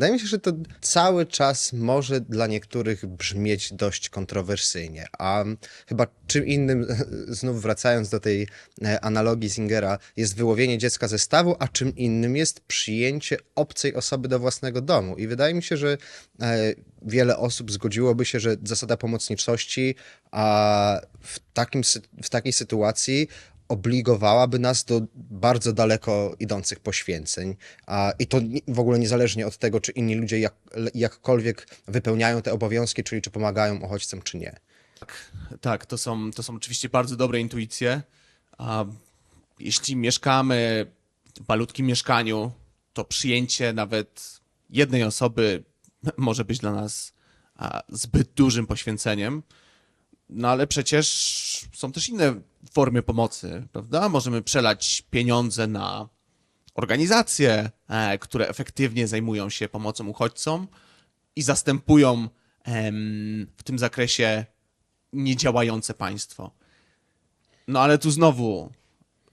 Wydaje mi się, że to cały czas może dla niektórych brzmieć dość kontrowersyjnie, a chyba czym innym, znów wracając do tej e, analogii Zingera, jest wyłowienie dziecka ze stawu, a czym innym jest przyjęcie obcej osoby do własnego domu. I wydaje mi się, że e, wiele osób zgodziłoby się, że zasada pomocniczości a w, takim, w takiej sytuacji obligowałaby nas do bardzo daleko idących poświęceń. A, I to w ogóle niezależnie od tego, czy inni ludzie jak, jakkolwiek wypełniają te obowiązki, czyli czy pomagają uchodźcom, czy nie. Tak, to są, to są oczywiście bardzo dobre intuicje. A jeśli mieszkamy w malutkim mieszkaniu, to przyjęcie nawet jednej osoby może być dla nas zbyt dużym poświęceniem. No ale przecież są też inne formy pomocy, prawda? Możemy przelać pieniądze na organizacje, e, które efektywnie zajmują się pomocą uchodźcom i zastępują w tym zakresie niedziałające państwo. No ale tu znowu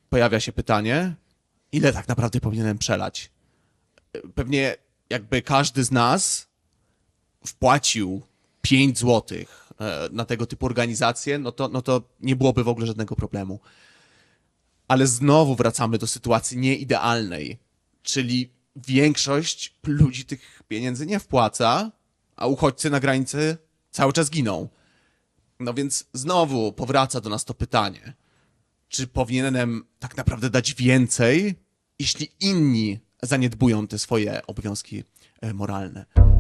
pojawia się pytanie, ile tak naprawdę powinienem przelać? Pewnie jakby każdy z nas wpłacił 5 złotych na tego typu organizacje, no to, no to nie byłoby w ogóle żadnego problemu. Ale znowu wracamy do sytuacji nieidealnej, czyli większość ludzi tych pieniędzy nie wpłaca, a uchodźcy na granicy cały czas giną. No więc znowu powraca do nas to pytanie, czy powinienem tak naprawdę dać więcej, jeśli inni zaniedbują te swoje obowiązki e, moralne.